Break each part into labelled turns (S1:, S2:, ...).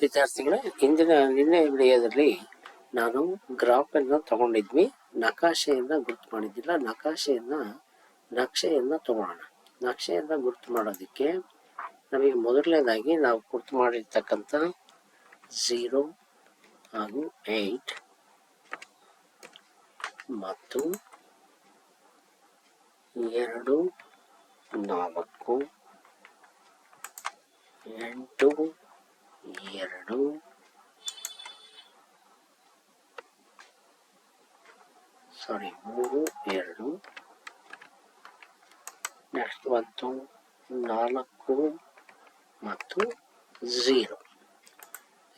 S1: ವಿದ್ಯಾರ್ಥಿಗಳೇ, ಇಂದಿನ ನಿನ್ನೆ ವಿಡಿಯೋದಲ್ಲಿ ನಾನು ಗ್ರಾಫನ್ನು ತಗೊಂಡಿದ್ವಿ. ನಕಾಶೆಯನ್ನ ಗುರುತು ಮಾಡಿದ್ದಿಲ್ಲ. ನಕಾಶೆಯನ್ನ, ನಕ್ಷೆಯನ್ನ ತಗೊಳ್ಳೋಣ. ನಕ್ಷೆಯನ್ನ ಗುರುತು ಮಾಡೋದಕ್ಕೆ ನಮಗೆ ಮೊದಲನೇದಾಗಿ ನಾವು ಗುರುತು ಮಾಡಿರ್ತಕ್ಕಂಥ ಝೀರೋ ಹಾಗೂ ಏಟ್ ಮತ್ತು ಎರಡು, ನಾಲ್ಕು, ಎಂಟು ಎರಡು. ಸಾರಿ ಮೂರು, ಎರಡು. ನೆಕ್ಸ್ಟ್ ಬಂತು ನಾಲ್ಕು ಮತ್ತು ಝೀರೋ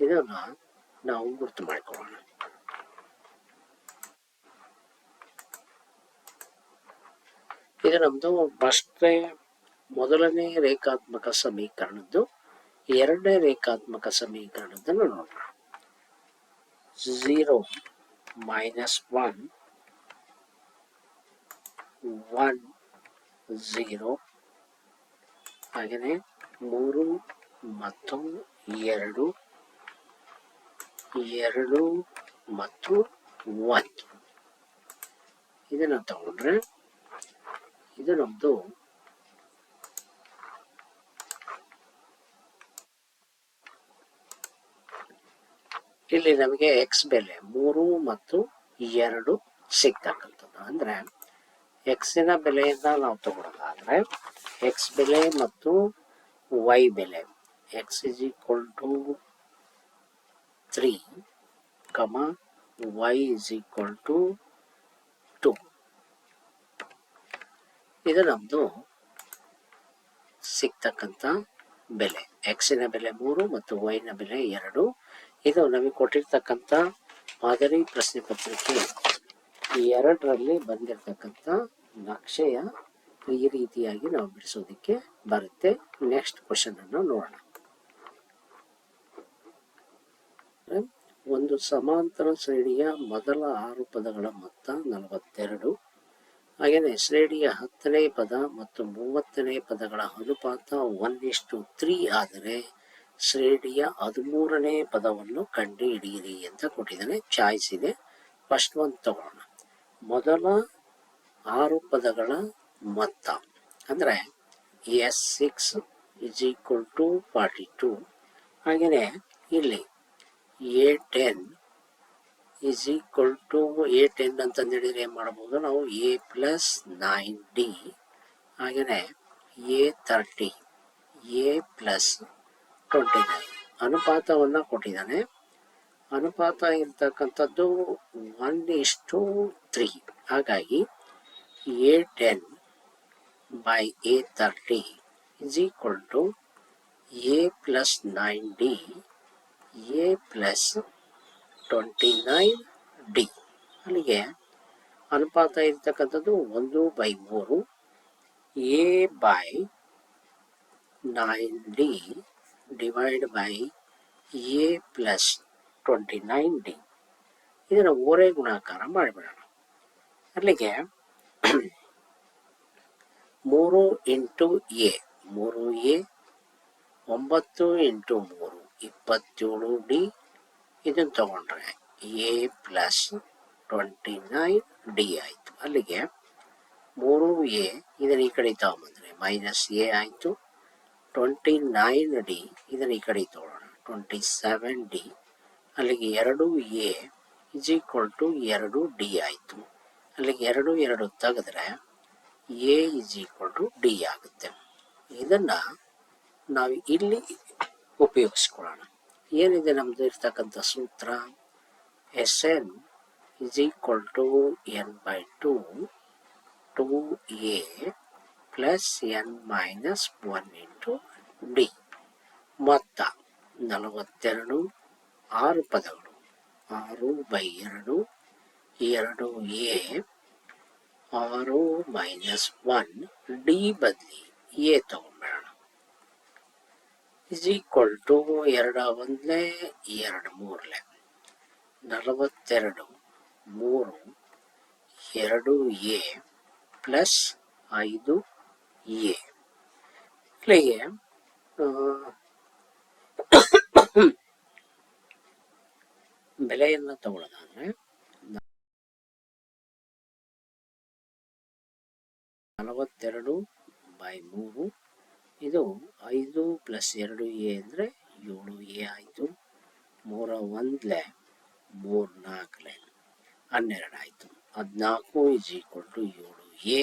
S1: ಇದನ್ನ ನಾವು ಗುರ್ತು ಮಾಡಿಕೊಳ್ಳೋಣ. ಇದು ನಮ್ಮದು ಫಸ್ಟ್ನೇ, ಮೊದಲನೇ ರೇಖಾತ್ಮಕ ಸಮೀಕರಣದ್ದು. ಎರಡನೇ ರೇಖಾತ್ಮಕ ಸಮೀಕರಣದನ್ನು ನೋಡೋಣ zero minus one one zero ಹಾಗೆಯೇ ಮೂರು ಮತ್ತು ಎರಡು ಎರಡು, ಮತ್ತು ಒಂದು. ಇದನ್ನು ತಗೊಂಡ್ರೆ, ಇದು ನಮ್ಮದು ಇಲ್ಲಿ ನಮಗೆ ಎಕ್ಸ್ ಬೆಲೆ ಮೂರು ಮತ್ತು ಎರಡು ಸಿಗ್ತಕ್ಕಂಥದ್ದು. ಅಂದ್ರೆ ಎಕ್ಸಿನ ಬೆಲೆಯಿಂದ ನಾವು ತಗೊಳ್ಳೋದಾದರೆ ಎಕ್ಸ್ ಬೆಲೆ ಮತ್ತು ವೈ ಬೆಲೆ. X is equal to three comma Y is equal to to two ನಮ್ಮದು ಸಿಗ್ತಕ್ಕಂಥ ಬೆಲೆ. ಎಕ್ಸಿನ ಬೆಲೆ ಮೂರು ಮತ್ತು ವೈನ ಬೆಲೆ ಎರಡು ಇದು ನಮಗೆ ಕೊಟ್ಟಿರ್ತಕ್ಕಂಥ ಮಾದರಿ ಪ್ರಶ್ನೆ ಪತ್ರಿಕೆ. ಈ ಎರಡರಲ್ಲಿ ಬಂದಿರತಕ್ಕಂಥ ನಕ್ಷೆಯ ಈ ರೀತಿಯಾಗಿ ನಾವು ಬಿಡಿಸೋದಕ್ಕೆ ಬರುತ್ತೆ. ನೆಕ್ಸ್ಟ್ ಕ್ವಶನ್ ಅನ್ನು ನೋಡೋಣ. ಒಂದು ಸಮಾಂತರ ಶ್ರೇಣಿಯ ಮೊದಲ ಆರು ಪದಗಳ ಮೊತ್ತ ನಲವತ್ತೆರಡು. ಹಾಗೆಯೇ ಶ್ರೇಣಿಯ ಹತ್ತನೇ ಪದ ಮತ್ತು ಮೂವತ್ತನೇ ಪದಗಳ ಅನುಪಾತ ಒನ್ ಇಷ್ಟು ತ್ರೀ ಆದರೆ ಶ್ರೇಣಿಯ ಹದಿಮೂರನೇ ಪದವನ್ನು ಕಂಡು ಹಿಡಿಯಿರಿ ಅಂತ ಕೊಟ್ಟಿದ್ದಾನೆ. ಚಾಯ್ಸ್ ಇದೆ ಫಸ್ಟ್ ಒಂದು ತಗೊಳ್ಳೋಣ ಮೊದಲ ಆರು ಪದಗಳ ಮೊತ್ತ. ಅಂದರೆ S six is equal to forty two. ಹಾಗೆಯೇ ಇಲ್ಲಿ A ten is equal to A ten ಅಂತ ಹೇಳಿದ್ರೆ ಏನು ಮಾಡ್ಬೋದು? ನಾವು ಎ ಪ್ಲಸ್ ನೈನ್ ಡಿ. ಹಾಗೆಯೇ A thirty, A plus nine ಅನುಪಾತವನ್ನು ಕೊಟ್ಟಿದ್ದಾನೆ. ಅನುಪಾತ ಇರ್ತಕ್ಕಂಥದ್ದು ಒನ್ ಇಷ್ಟು ತ್ರೀ. ಹಾಗಾಗಿ A ten by A thirty is equal to A plus nine D, A plus twenty nine D. ಅಲ್ಲಿಗೆ ಅನುಪಾತ ಇರ್ತಕ್ಕಂಥದ್ದು ಒಂದು ಬೈ ಮೂರು, A by nine D divide by A plus twenty nine D ಇದನ್ನು ಓರೆ ಗುಣಾಕಾರ ಮಾಡಿಬಿಡೋಣ. ಅಲ್ಲಿಗೆ ಮೂರು ಇಂಟು ಎ, ಮೂರು ಎ, ಒಂಬತ್ತು ಇಂಟು ಮೂರು, ಇಪ್ಪತ್ತೇಳು ಡಿ. ಇದನ್ನು ತಗೊಂಡ್ರೆ A plus twenty nine D ಆಯಿತು. ಅಲ್ಲಿಗೆ ಮೂರು ಎ, ಇದನ್ನು ಈ ಕಡೆ ತಗೊಂಬಂದ್ರೆ ಮೈನಸ್ ಎ ಆಯಿತು. ಟ್ವೆಂಟಿ ನೈನ್ ಡಿ ಇದನ್ನು ಈ ಕಡೆ ತಗೊಳ್ಳೋಣ ಟ್ವೆಂಟಿ ಸೆವೆನ್ ಡಿ ಅಲ್ಲಿಗೆ ಎರಡು ಎ ಇಸ್ ಈಕ್ವಲ್ ಟು ಎರಡು ಡಿ ಆಯಿತು. ಅಲ್ಲಿಗೆ ಎರಡು ಎರಡು ತೆಗೆದ್ರೆ A is equal to D ಆಗುತ್ತೆ. ಇದನ್ನು ನಾವು ಇಲ್ಲಿ ಉಪಯೋಗಿಸ್ಕೊಳ್ಳೋಣ. ಏನಿದೆ ನಮ್ಮದು ಇರ್ತಕ್ಕಂಥ ಸೂತ್ರ? S N is equal to N by two two A plus N minus one into D. ಮೊತ್ತ ನಲವತ್ತೆರಡು, ಆರು ಪದಗಳು. ಆರು ಬೈ ಎರಡು ಎರಡು ಎ, ಆರು ಮೈನಸ್ ಒನ್ ಡಿ ಬದಲಿ ಎ ತಗೊಂಡ್ಬಿಡೋಣ ಇಸ್ ಈಕ್ವಲ್ ಟು ಎರಡು ಒಂದಲೇ, ಎರಡು ಮೂರಲೆ. ನಲವತ್ತೆರಡು, ಮೂರು, ಎರಡು ಎ ಪ್ಲಸ್ ಐದು ಎ ಇಲ್ಲಿಗೆ ಬೆಲೆಯನ್ನು ತಗೊಳ್ಳೋದಾದ್ರೆ ನಲವತ್ತೆರಡು ಬೈ ಮೂರು ಇದು ಐದು ಪ್ಲಸ್ ಎರಡು ಎ ಅಂದರೆ ಏಳು ಎ ಆಯಿತು ಮೂರ ಒಂದ್ಲೆ ಮೂರು ನಾಲ್ಕಲೆ ಹನ್ನೆರಡು ಆಯಿತು ಹದಿನಾಲ್ಕು ಇಸ್ ಈಕ್ವಲ್ ಟು ಏಳು ಎ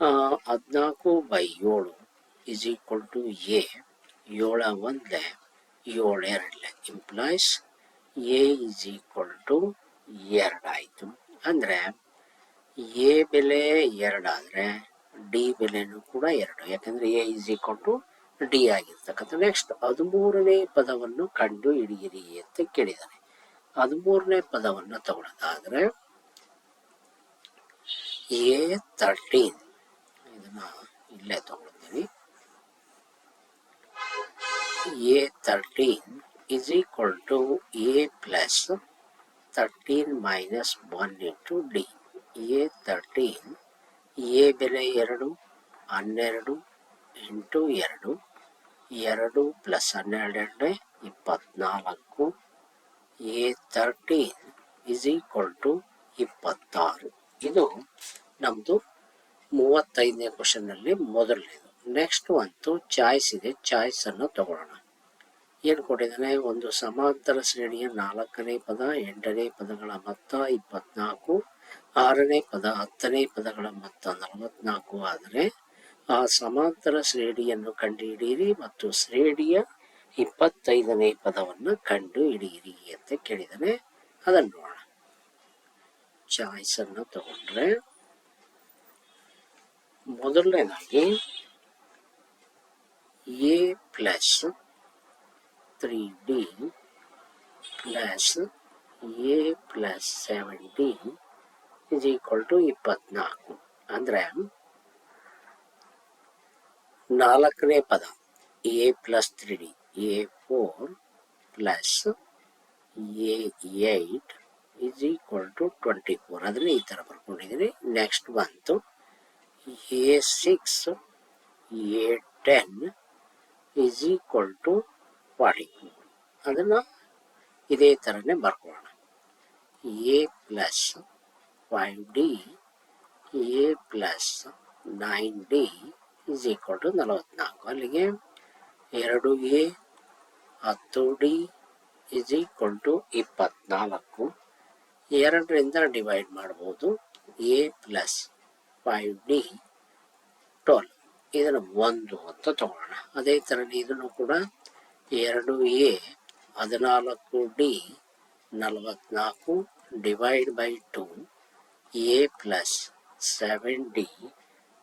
S1: ಹದಿನಾಲ್ಕು ಬೈ ಏಳು ಇಸ್ ಈಕ್ವಲ್ ಟು ಎ ಏಳ ಒಂದ್ಲೆ, ಏಳು ಎರಡ್ಲೆ. Implies A is equal to ಎರಡಾಯಿತು ಅಂದರೆ ಎ ಬೆಲೆ ಎರಡಾದರೆ ಡಿ ಬೆಲೆನೂ ಕೂಡ ಎರಡು. ಯಾಕಂದರೆ A is equal to D ಆಗಿರ್ತಕ್ಕಂಥ ನೆಕ್ಸ್ಟ್ ಹದಿಮೂರನೇ ಪದವನ್ನು ಕಂಡು ಹಿಡಿಯಿರಿ ಅಂತ ಕೇಳಿದ್ದಾರೆ ಹದಿಮೂರನೇ ಪದವನ್ನು ತಗೊಳ್ಳೋದಾದರೆ ಎ ತರ್ಟೀನ್ ಇಲ್ಲೇ ತಗೊಳ್ತೀನಿ A thirteen is equal to A plus thirteen minus one into D A thirteen A ಬೆಲೆ ಎರಡು ಹನ್ನೆರಡು ಇಂಟು ಎರಡು ಎರಡು ಪ್ಲಸ್ ಹನ್ನೆರಡು ಇಪ್ಪತ್ನಾಲ್ಕು A thirteen is equal to ಇಪ್ಪತ್ತಾರು ಇದು ನಮ್ಮದು ಮೂವತ್ತೈದನೇ ಕ್ವಶನ್ನಲ್ಲಿ ಮೊದಲನೇದು. ನೆಕ್ಸ್ಟ್ ಒಂದು ಚಾಯ್ಸ್ ಇದೆ. ಚಾಯ್ಸ್ ಅನ್ನು ತಗೊಳ್ಳೋಣ. ಏನು ಕೊಟ್ಟಿದ್ದಾನೆ? ಒಂದು ಸಮಾಂತರ ಶ್ರೇಣಿಯ ನಾಲ್ಕನೇ ಪದ, ಎಂಟನೇ ಪದಗಳ ಮೊತ್ತ ಇಪ್ಪತ್ನಾಲ್ಕು, ಆರನೇ ಪದ, ಹತ್ತನೇ ಪದಗಳ ಮೊತ್ತ ನಲವತ್ನಾಲ್ಕು ಆದರೆ ಆ ಸಮಾಂತರ ಶ್ರೇಣಿಯನ್ನು ಕಂಡುಹಿಡಿಯಿರಿ ಮತ್ತು ಶ್ರೇಣಿಯ ಇಪ್ಪತ್ತೈದನೇ ಪದವನ್ನು ಕಂಡು ಹಿಡಿಯಿರಿ ಅಂತ ಕೇಳಿದಾನೆ ಅದನ್ನು ನೋಡೋಣ. ಚಾಯ್ಸ್ ಅನ್ನು ತಗೊಂಡ್ರೆ ಮೊದಲನೇದಾಗಿ A plus three D plus A plus seventeen is equal to ಇಪ್ಪತ್ನಾಲ್ಕು ಅಂದರೆ ನಾಲ್ಕನೇ ಪದ A plus three D A four plus A eight is equal to twenty four ಅದನ್ನ ಈ ಥರ ಬರ್ಕೊಂಡಿದ್ದೀನಿ ನೆಕ್ಸ್ಟ್ ಬಂತು A six A ten is equal to forty four ಅದನ್ನು ಇದೇ ಥರನೇ ಬರ್ಕೊಳ್ಳೋಣ. A plus five D A plus nine D is equal to ನಲವತ್ನಾಲ್ಕು. ಅಲ್ಲಿಗೆ ಎರಡು ಎ ಹತ್ತು ಡಿ ಇಸ್ ಈಕ್ವಲ್ ಟು ಇಪ್ಪತ್ನಾಲ್ಕು. ಎರಡರಿಂದ ಡಿವೈಡ್ ಮಾಡ್ಬೋದು. A plus five D twelve ಇದನ್ನು ಒಂದು ಅಂತ ತಗೊಳ್ಳೋಣ ಅದೇ ಥರನೇ ಇದನ್ನು ಕೂಡ ಎರಡು ಎ, ಹದಿನಾಲ್ಕು ಡಿ, ನಲವತ್ನಾಲ್ಕು divide by two, A plus seven D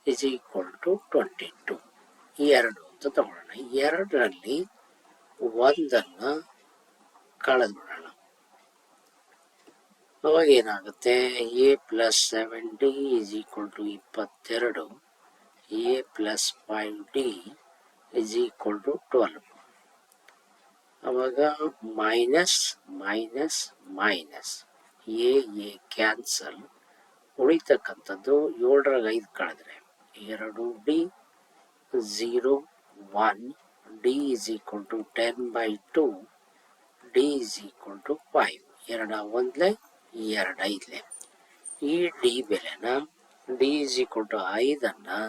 S1: is equal to twenty two. ಎರಡು ಅಂತ ತಗೊಳ್ಳೋಣ ಎರಡರಲ್ಲಿ ಒಂದನ್ನು ಕಳೆದು ಬಿಡೋಣ ಅವಾಗ ಏನಾಗುತ್ತೆ A plus seven D is equal to ಇಪ್ಪತ್ತೆರಡು. A plus five D is equal to twelve ಅವಾಗ minus minus minus A A cancel ಉಳಿತಕ್ಕಂಥದ್ದು ಏಳರಾಗ ಐದು ಕಳೆದ್ರೆ. ಎರಡು D zero one D is equal to ten by two D is equal to five ಎರಡ ಒಂದ್ಲೆ ಎರಡು ಐದ್ಲೆ ಈ ಡಿ ಬೆಲೆನ ಡಿ ಇಸ್ ಈಕ್ವಲ್ ಟು ಐದನ್ನು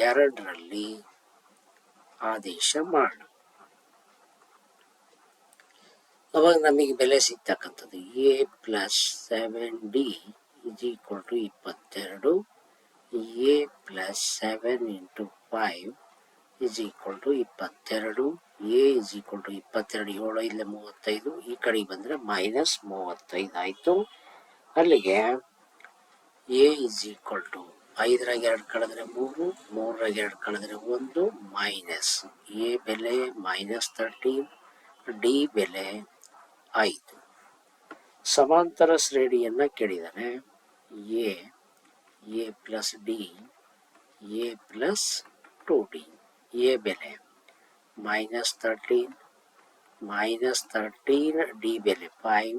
S1: ಎರಡರಲ್ಲಿ ಆದೇಶ ಮಾಡ. ಅವಾಗ ನಮಗೆ ಬೆಲೆ ಸಿಗ್ತಕ್ಕಂಥದ್ದು A plus seven D is equal to ಇಪ್ಪತ್ತೆರಡು A plus seven into five is equal to ಇಪ್ಪತ್ತೆರಡು ಎ ಇಸ್ ಈಕ್ವಲ್ ಟು ಇಪ್ಪತ್ತೆರಡು ಏಳು, ಇಲ್ಲ ಮೂವತ್ತೈದು, ಈ ಕಡೆ ಬಂದರೆ ಮೈನಸ್ ಮೂವತ್ತೈದು ಆಯಿತು. ಅಲ್ಲಿಗೆ ಎ ಇಸ್ ಈಕ್ವಲ್ ಟು ಐದರಾಗ ಎರಡು ಕಳೆದ್ರೆ ಮೂರು, ಮೂರರಾಗ ಎರಡು ಕಳೆದ್ರೆ ಒಂದು ಮೈನಸ್ ಎ ಬೆಲೆ ಮೈನಸ್ ತರ್ಟೀನ್ ಡಿ ಬೆಲೆ ಐದು ಸಮಾಂತರ ಶ್ರೇಣಿಯನ್ನು ಕೇಳಿದರೆ. A A plus D, A plus two D A ಬೆಲೆ. Minus thirteen minus thirteen D ಬೆಲೆ five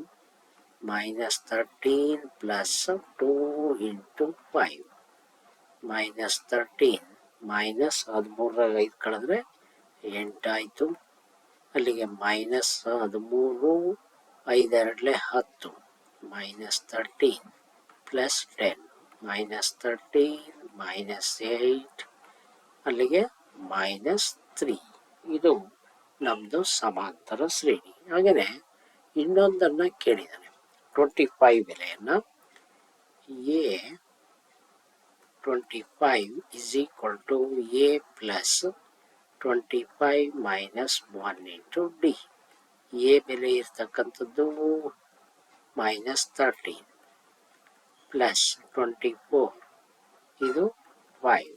S1: minus thirteen plus two into five minus thirteen minus ಹದಿಮೂರರಾಗ ಐದು ಕಳೆದ್ರೆ ಎಂಟಾಯಿತು ಅಲ್ಲಿಗೆ ಮೈನಸ್ ಹದಿಮೂರು ಐದೆರಡಲೆ ಹತ್ತು. Minus thirteen plus ten minus thirteen minus eight ಅಲ್ಲಿಗೆ ಮೈನಸ್ ತ್ರೀ ಇದು ನಮ್ಮದು ಸಮಾಂತರ ಶ್ರೇಣಿ. ಹಾಗೇನೆ ಇನ್ನೊಂದನ್ನ ಕೇಳಿದ್ದಾನೆ. ಟ್ವೆಂಟಿ ಫೈವ್ ಬೆಲೆಯನ್ನು A twenty five is equal to A plus twenty five minus one into D A ಬೆಲೆ ಇರ್ತಕ್ಕಂಥದ್ದು minus thirteen plus twenty four ಇದು five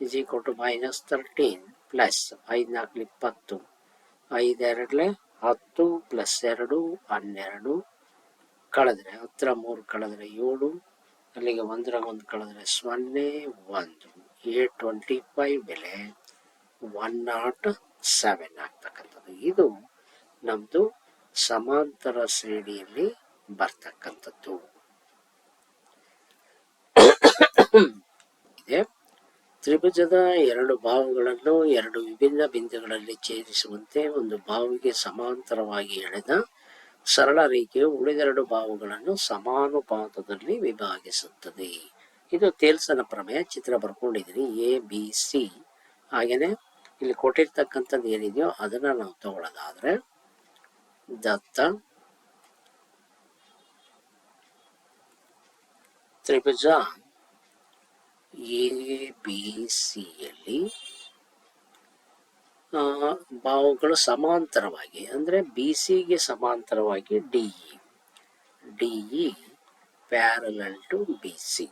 S1: is equal to minus thirteen plus ಐದು ನಾಲ್ಕು ಇಪ್ಪತ್ತು. ಐದೆರಡಲೆ ಹತ್ತು ಪ್ಲಸ್ ಎರಡು ಹನ್ನೆರಡು. ಕಳೆದ್ರೆ ಹತ್ತಿರ ಮೂರು, ಕಳೆದ್ರೆ ಏಳು. ಅಲ್ಲಿಗೆ ಒಂದರ ಒಂದು ಕಳೆದ್ರೆ ಸೊನ್ನೆ, ಒಂದು. ಎ ಟ್ವೆಂಟಿ ಫೈವ್ ಬೆಲೆ ಒನ್ ನಾಟ್ ಸೆವೆನ್ ಆಗ್ತಕ್ಕಂಥದ್ದು. ಇದು ನಮ್ಮದು ಸಮಾಂತರ ಶ್ರೇಣಿಯಲ್ಲಿ ಬರ್ತಕ್ಕಂಥದ್ದು. ಇದೆ. ತ್ರಿಭುಜದ ಎರಡು ಬಾಹುಗಳನ್ನು ಎರಡು ವಿಭಿನ್ನ ಬಿಂದುಗಳಲ್ಲಿ ಛೇದಿಸುವಂತೆ ಒಂದು ಬಾವಿಗೆ ಸಮಾಂತರವಾಗಿ ಎಳೆದ ಸರಳ ರೇಖೆಯು ಉಳಿದೆರಡು ಬಾಹುಗಳನ್ನು ಸಮಾನುಪಾತದಲ್ಲಿ ವಿಭಾಗಿಸುತ್ತದೆ. ಇದು ತೇಲ್ಸನ ಪ್ರಮೇಯ. ಚಿತ್ರ ಬರ್ಕೊಂಡಿದ್ದೀನಿ ಎ, ಬಿ, ಸಿ. ಹಾಗೇನೆ ಇಲ್ಲಿ ಕೊಟ್ಟಿರ್ತಕ್ಕಂಥದ್ದು ಏನಿದೆಯೋ ಅದನ್ನ ನಾವು ತಗೊಳ್ಳೋದಾದ್ರೆ ದತ್ತ ತ್ರಿಭುಜ ಎ ಬಿ ಸಿಯಲ್ಲಿ ಬಾಹುಗಳು ಸಮಾಂತರವಾಗಿ, ಅಂದರೆ ಬಿ ಸಿಗೆ ಸಮಾಂತರವಾಗಿ D E D E parallel to B C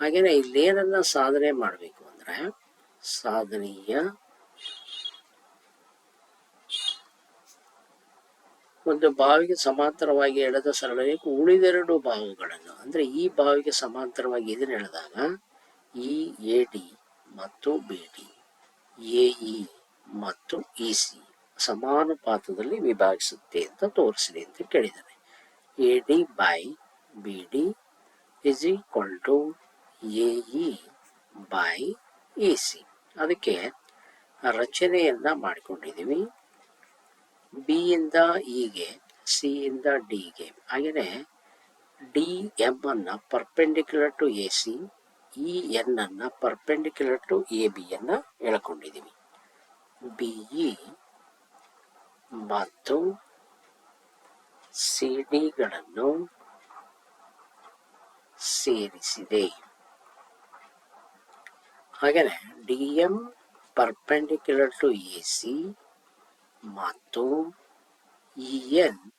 S1: ಹಾಗೆಯೇ ಇಲ್ಲೇನನ್ನ ಸಾಧನೆ ಮಾಡಬೇಕು ಅಂದರೆ ಸಾಧನೀಯ ಒಂದು ಬಾವಿಗೆ ಸಮಾಂತರವಾಗಿ ಎಳೆದ ಸರಳಬೇಕು ರೇಖೆ ಉಳಿದೆರಡು ಬಾಹುಗಳನ್ನು ಅಂದ್ರೆ ಈ ಬಾವಿಗೆ ಸಮಾಂತರವಾಗಿ ಇದನ್ನ ಎಳೆದಾಗ ಈ ಎ, ಡಿ ಮತ್ತು ಬಿ, ಡಿ, ಎ, ಇ ಮತ್ತು ಇ, ಸಿ ಸಮಾನುಪಾತದಲ್ಲಿ ವಿಭಾಗಿಸುತ್ತೆ ಅಂತ ತೋರಿಸಿದೆ ಅಂತ ಕೇಳಿದ್ದಾರೆ. A, D by B, D is equal to A, E by E C. ಅದಕ್ಕೆ ರಚನೆಯನ್ನ ಮಾಡಿಕೊಂಡಿದ್ದೀವಿ. ಬಿ ಇಂದ ಇಗೆ ಸಿ ಇಂದ ಡಿಗೆ. ಹಾಗೆಯೇ ಡಿ ಎಂ ಅನ್ನ perpendicular to A C, E N ಅನ್ನ ಪರ್ಪೆಂಡಿಕ್ಯುಲರ್ ಟು ಎ ಬಿ ಅನ್ನ ಎಳ್ಕೊಂಡಿದ್ದೀವಿ ಬಿ ಇ ಮತ್ತು ಸಿ ಡಿಗಳನ್ನು ಸೇರಿಸಿದೆ. ಹಾಗೆಯೇ D M perpendicular to A C ಮತ್ತು E N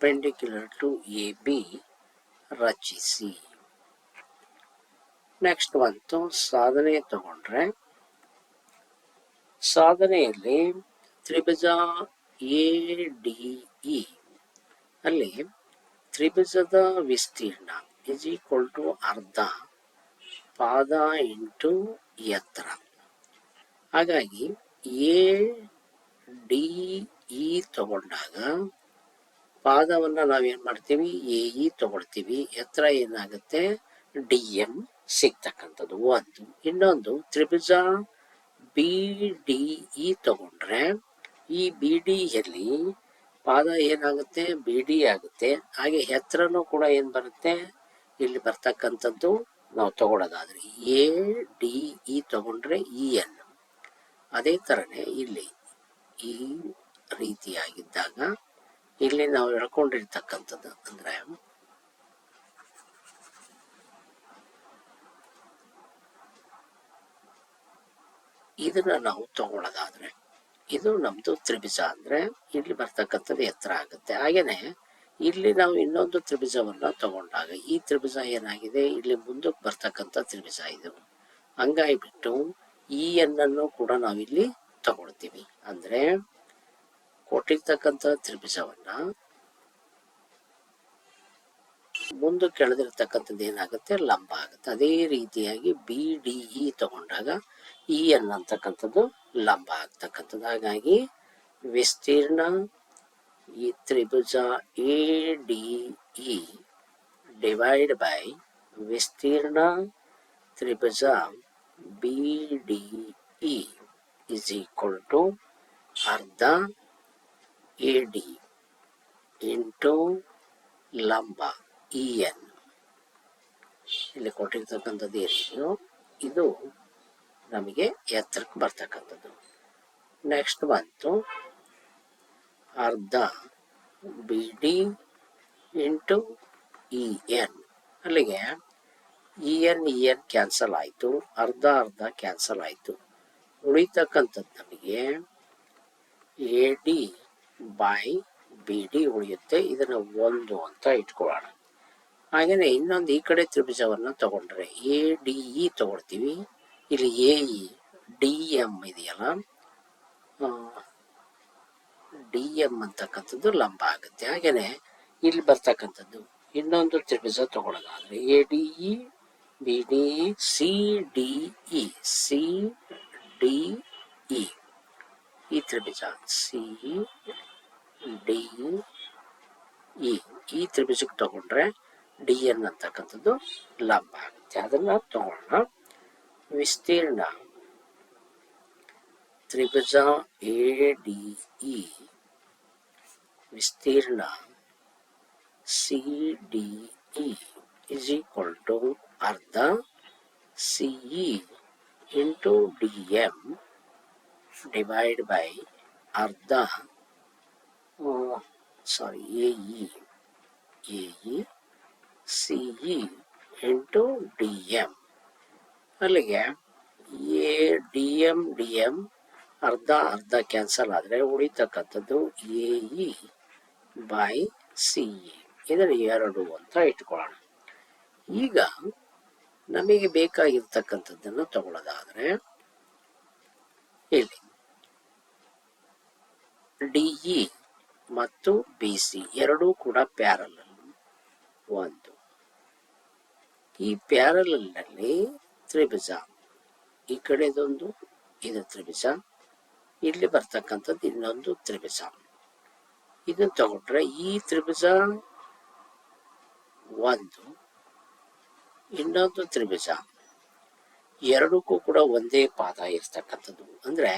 S1: perpendicular to A B ರಚಿಸಿ. ನೆಕ್ಸ್ಟ್ ಬಂತು ಸಾಧನೆ ತಗೊಂಡ್ರೆ. ಸಾಧನೆಯಲ್ಲಿ ತ್ರಿಭುಜ ಎ ಡಿ ಇ ಅಲ್ಲಿ ತ್ರಿಭುಜದ ವಿಸ್ತೀರ್ಣ ಇಸ್ ಈಕ್ವಲ್ ಟು ಅರ್ಧ ಪಾದ ಇಂಟು ಎತ್ತರ. ಹಾಗಾಗಿ ಎ ಡಿ ಇ ತಗೊಂಡಾಗ ಪಾದವನ್ನು ನಾವೇನು ಮಾಡ್ತೀವಿ? ಎ ಇ ತಗೊಳ್ತೀವಿ. ಎತ್ತರ ಏನಾಗುತ್ತೆ? ಡಿ ಎಂ ಸಿಗ್ತಕ್ಕಂಥದ್ದು. ಒಂದು. ಇನ್ನೊಂದು, ತ್ರಿಭುಜ ಬಿ ಡಿ ಇ ತಗೊಂಡ್ರೆ ಈ ಬಿ ಡಿಯಲ್ಲಿ ಪಾದ ಏನಾಗುತ್ತೆ? ಬಿ ಡಿ ಆಗುತ್ತೆ. ಹಾಗೆ ಎತ್ತರನೂ ಕೂಡ ಏನು ಬರುತ್ತೆ? ಇಲ್ಲಿ ಬರ್ತಕ್ಕಂಥದ್ದು ನಾವು ತಗೊಳ್ಳೋದಾದ್ರೆ ಎ ಡಿ ಇ ತಗೊಂಡ್ರೆ ಇ ಎನ್. ಅದೇ ತರನೇ ಇಲ್ಲಿ ಈ ರೀತಿಯಾಗಿದ್ದಾಗ ಇಲ್ಲಿ ನಾವು ಹೇಳ್ಕೊಂಡಿರ್ತಕ್ಕಂಥದ್ದು ಅಂದ್ರೆ ಇದನ್ನ ನಾವು ತಗೊಳ್ಳೋದಾದ್ರೆ, ಇದು ನಮ್ದು ತ್ರಿಭುಜ ಅಂದ್ರೆ ಇಲ್ಲಿ ಬರ್ತಕ್ಕಂಥದ್ದು ಎತ್ತರ ಆಗುತ್ತೆ. ಹಾಗೇನೆ ಇಲ್ಲಿ ನಾವು ಇನ್ನೊಂದು ತ್ರಿಭುಜವನ್ನ ತಗೊಂಡಾಗ ಈ ತ್ರಿಭುಜ ಏನಾಗಿದೆ? ಇಲ್ಲಿ ಮುಂದಕ್ಕೆ ಬರ್ತಕ್ಕಂಥ ತ್ರಿಭುಜ ಇದು. ಹಂಗಾಗಿ ಬಿಟ್ಟು ಈ ಎನ್ನನ್ನು ಕೂಡ ನಾವಿಲ್ಲಿ ತಗೊಳ್ತೀವಿ ಅಂದ್ರೆ ಕೊಟ್ಟಿರ್ತಕ್ಕಂಥ ತ್ರಿಭುಜವನ್ನ ಮುಂದೆ ಕೆಳದಿರ್ತಕ್ಕಂಥದ್ದು ಏನಾಗುತ್ತೆ? ಲಂಬ ಆಗುತ್ತೆ. ಅದೇ ರೀತಿಯಾಗಿ ಬಿ ಡಿ ಇ ತಗೊಂಡಾಗ ಇ ಅನ್ನಂತಕ್ಕಂಥದ್ದು ಲಂಬ ಆಗ್ತಕ್ಕಂಥದ್ದು. ಹಾಗಾಗಿ ವಿಸ್ತೀರ್ಣ ಈ ತ್ರಿಭುಜ A D E divide by ವಿಸ್ತೀರ್ಣ ತ್ರಿಭುಜ B D E is equal to ಅರ್ಧ ಎ ಡಿ ಇಂಟು ಲಂಬ ಇ ಎನ್ ಇಲ್ಲಿ ಕೊಟ್ಟಿರ್ತಕ್ಕಂಥದ್ದು ಏನಿದೆಯೋ ಇದು? ನಮಗೆ ಎತ್ತರಕ್ಕೆ ಬರ್ತಕ್ಕಂಥದ್ದು. ನೆಕ್ಸ್ಟ್ ಬಂತು. ಅರ್ಧ B D into E N ಅಲ್ಲಿಗೆ E N E N cancel ಆಯಿತು. ಅರ್ಧ ಅರ್ಧ ಕ್ಯಾನ್ಸಲ್ ಆಯಿತು. ಉಳಿತಕ್ಕಂಥದ್ದು ನಮಗೆ A D by B D ಉಳಿಯುತ್ತೆ. ಇದನ್ನು ಒಂದು ಅಂತ ಇಟ್ಕೊಳ್ಳೋಣ. ಹಾಗೇನೆ ಇನ್ನೊಂದು ಈ ಕಡೆ ತ್ರಿಭುಜವನ್ನು ತಗೊಂಡ್ರೆ ಎ ಡಿ ಇ ತಗೊಳ್ತೀವಿ. ಇಲ್ಲಿ ಎ ಇ ಡಿ ಎಂ ಇದೆಯಲ್ಲ? ಡಿ ಎಂ ಅಂತಕ್ಕಂಥದ್ದು ಲಂಬ ಆಗುತ್ತೆ. ಹಾಗೇನೆ ಇಲ್ಲಿ ಬರ್ತಕ್ಕಂಥದ್ದು ಇನ್ನೊಂದು ತ್ರಿಭುಜ ತಗೊಳ್ಳೋದಾದ್ರೆ A D E B D C D E C D E ಈ ತ್ರಿಭುಜ ಸಿ ಡಿ ಇ ಈ ತ್ರಿಭುಜಕ್ಕೆ ತಗೊಂಡ್ರೆ ಡಿ ಎನ್ ಅಂತಕ್ಕಂಥದ್ದು ಲಂಬ ಆಗುತ್ತೆ. ಅದನ್ನ ತಗೊಳ್ಳೋಣ ವಿಸ್ತೀರ್ಣ. ತ್ರಿಭುಜ ಎ ಡಿ ಇ ವಿಸ್ತೀರ್ಣ C D E equal to ಅರ್ಧ C E into D M divide by ಅರ್ಧ ಸಾರಿ A E A E C E into D M ಅಲ್ಲಿಗೆ A D M D M ಅರ್ಧ ಅರ್ಧ ಕ್ಯಾನ್ಸಲ್ ಆದರೆ ಉಳಿತಕ್ಕಂಥದ್ದು A E by C E ಇದರ ಎರಡು ಅಂತ ಇಟ್ಕೊಳ್ಳೋಣ. ಈಗ ನಮಗೆ ಬೇಕಾಗಿರ್ತಕ್ಕಂಥದ್ದನ್ನು ತಗೊಳ್ಳೋದಾದ್ರೆ ಇಲ್ಲಿ ಡಿ, ಇ ಮತ್ತು ಬಿ, ಸಿ ಎರಡೂ ಕೂಡ ಪ್ಯಾರಲ್ ಒಂದು. ಈ ಪ್ಯಾರಲಲ್ಲಿ ತ್ರಿಭುಜ, ಈ ಕಡೆದೊಂದು, ಇದು ತ್ರಿಭುಜ, ಇಲ್ಲಿ ಬರ್ತಕ್ಕಂಥದ್ದು ಇನ್ನೊಂದು ತ್ರಿಭುಜ. ಇದನ್ನ ತಗೊಂಡ್ರೆ ಈ ತ್ರಿಭುಜ ಒಂದು ಇನ್ನೊಂದು ತ್ರಿಭುಜ. ಎರಡಕ್ಕೂ ಕೂಡ ಒಂದೇ ಪಾದ ಇರ್ತಕ್ಕಂಥದ್ದು. ಅಂದ್ರೆ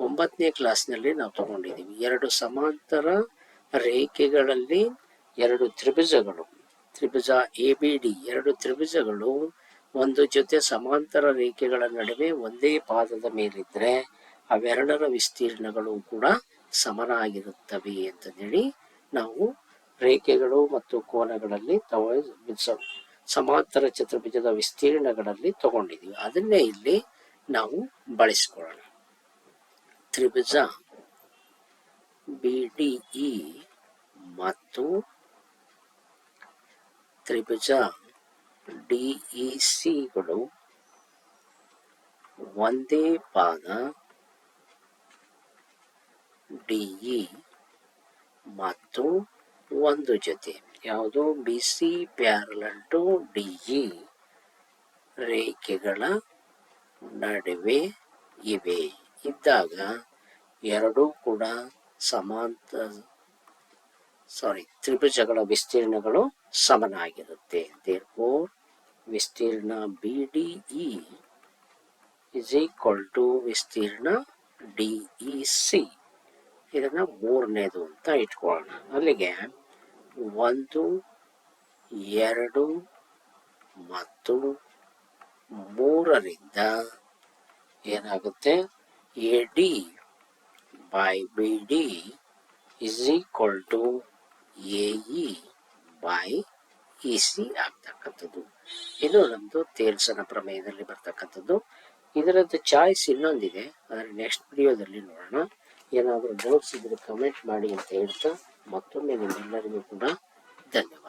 S1: ಒಂಬತ್ತನೇ ಕ್ಲಾಸ್ನಲ್ಲಿ ನಾವು ತಗೊಂಡಿದ್ದೀವಿ. ಎರಡು ಸಮಾಂತರ ರೇಖೆಗಳಲ್ಲಿ ಎರಡು ತ್ರಿಭುಜಗಳು. ತ್ರಿಭುಜ ಎ ಬಿ ಡಿ ಎರಡು ತ್ರಿಭುಜಗಳು. ಒಂದು ಜೊತೆ ಸಮಾಂತರ ರೇಖೆಗಳ ನಡುವೆ ಒಂದೇ ಪಾದದ ಮೇಲಿದ್ರೆ ಅವೆರಡರ ವಿಸ್ತೀರ್ಣಗಳು ಕೂಡ ಸಮನಾಗಿರುತ್ತವೆ ಅಂತಂದೇಳಿ ನಾವು ರೇಖೆಗಳು ಮತ್ತು ಕೋನಗಳಲ್ಲಿ ತಗೋ ಸಮಾಂತರ ಚತುರ್ಭುಜದ ವಿಸ್ತೀರ್ಣಗಳಲ್ಲಿ ತಗೊಂಡಿದ್ದೀವಿ ಅದನ್ನೇ ಇಲ್ಲಿ ನಾವು ಬಳಸಿಕೊಳ್ಳೋಣ. ತ್ರಿಭುಜ ಬಿ ಡಿ ಇ ಮತ್ತು ತ್ರಿಭುಜ ಡಿ ಇ ಸಿಗಳು ಒಂದೇ ಪಾದ ಡಿ ಇ ಮತ್ತು ಒಂದು ಜೊತೆ. ಯಾವುದು? B, C, parallel to D, E ರೇಖೆಗಳ ನಡುವೆ ಇವೆ. ಇದ್ದಾಗ ಎರಡೂ ಕೂಡ ಸಮಾಂತ ಸಾರಿ ತ್ರಿಭುಜಗಳ ವಿಸ್ತೀರ್ಣಗಳು ಸಮನಾಗಿರುತ್ತೆ. ದೇರ್ಫೋರ್ ವಿಸ್ತೀರ್ಣ B D E is equal to ವಿಸ್ತೀರ್ಣ ಡಿ ಇ ಸಿ ಇದನ್ನ ಮೂರನೇದು ಅಂತ ಇಟ್ಕೊಳ್ಳೋಣ. ಅಲ್ಲಿಗೆ ಒಂದು, ಎರಡು, ಮತ್ತು ಮೂರರಿಂದ ಏನಾಗುತ್ತೆ? A D by B D is equal to A E by E C ಆಗ್ತಕ್ಕಂಥದ್ದು. ಇದು ನಮ್ಮದು ತೇಲ್ಸನ ಪ್ರಮೇಯದಲ್ಲಿ ಬರ್ತಕ್ಕಂಥದ್ದು. ಇದರದ್ದು ಚಾಯ್ಸ್ ಇನ್ನೊಂದಿದೆ. ಅದರ ನೆಕ್ಸ್ಟ್ ವಿಡಿಯೋದಲ್ಲಿ ನೋಡೋಣ. ಏನಾದರೂ ಡೌಟ್ಸ್ ಇದ್ರೆ ಕಮೆಂಟ್ ಮಾಡಿ ಅಂತ ಹೇಳ್ತಾ మొత్తం నేను అందరినీ కూడా ధన్యవాదాలు